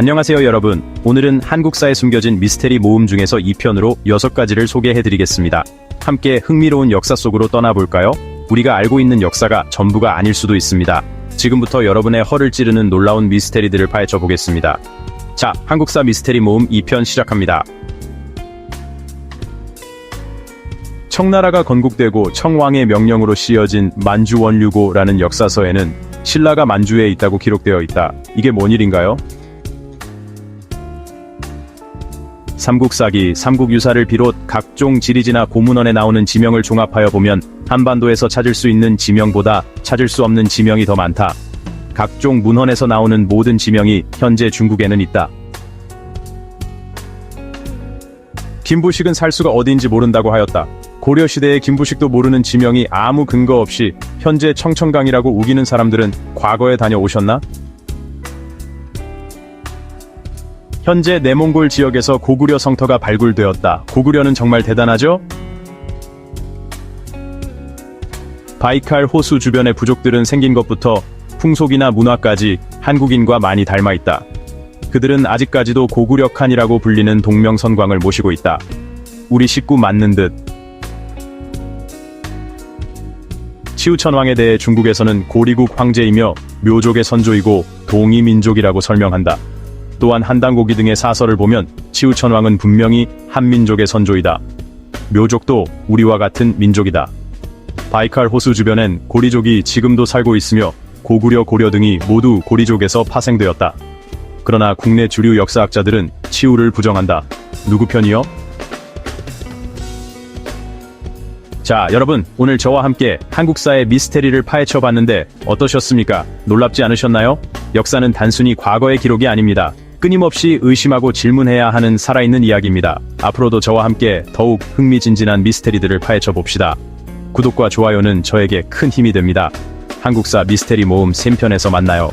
안녕하세요 여러분. 오늘은 한국사에 숨겨진 미스테리 모음 중에서 2편으로 6가지를 소개해드리겠습니다. 함께 흥미로운 역사 속으로 떠나볼까요? 우리가 알고 있는 역사가 전부가 아닐 수도 있습니다. 지금부터 여러분의 허를 찌르는 놀라운 미스테리들을 파헤쳐 보겠습니다. 자, 한국사 미스테리 모음 2편 시작합니다. 청나라가 건국되고 청왕의 명령으로 씌어진 만주원류고라는 역사서에는 신라가 만주에 있다고 기록되어 있다. 이게 뭔 일인가요? 삼국사기, 삼국유사를 비롯 각종 지리지나 고문원에 나오는 지명을 종합하여 보면 한반도에서 찾을 수 있는 지명보다 찾을 수 없는 지명이 더 많다. 각종 문헌에서 나오는 모든 지명이 현재 중국에는 있다. 김부식은 살 수가 어디인지 모른다고 하였다. 고려시대의 김부식도 모르는 지명이 아무 근거 없이 현재 청천강이라고 우기는 사람들은 과거에 다녀오셨나? 현재 내몽골 지역에서 고구려 성터가 발굴되었다. 고구려는 정말 대단하죠? 바이칼 호수 주변의 부족들은 생긴 것부터 풍속이나 문화까지 한국인과 많이 닮아 있다. 그들은 아직까지도 고구려 칸이라고 불리는 동명선광을 모시고 있다. 우리 식구 맞는 듯. 치우천왕에 대해 중국에서는 고리국 황제이며 묘족의 선조이고 동이민족이라고 설명한다. 또한 한당고기 등의 사설을 보면 치우천왕은 분명히 한민족의 선조이다. 묘족도 우리와 같은 민족이다. 바이칼 호수 주변엔 고리족이 지금도 살고 있으며 고구려 고려 등이 모두 고리족에서 파생되었다. 그러나 국내 주류 역사학자들은 치우를 부정한다. 누구 편이요? 자, 여러분, 오늘 저와 함께 한국사의 미스테리를 파헤쳐 봤는데 어떠셨습니까? 놀랍지 않으셨나요? 역사는 단순히 과거의 기록이 아닙니다. 끊임없이 의심하고 질문해야 하는 살아있는 이야기입니다. 앞으로도 저와 함께 더욱 흥미진진한 미스테리들을 파헤쳐 봅시다. 구독과 좋아요는 저에게 큰 힘이 됩니다. 한국사 미스테리 모음 3편에서 만나요.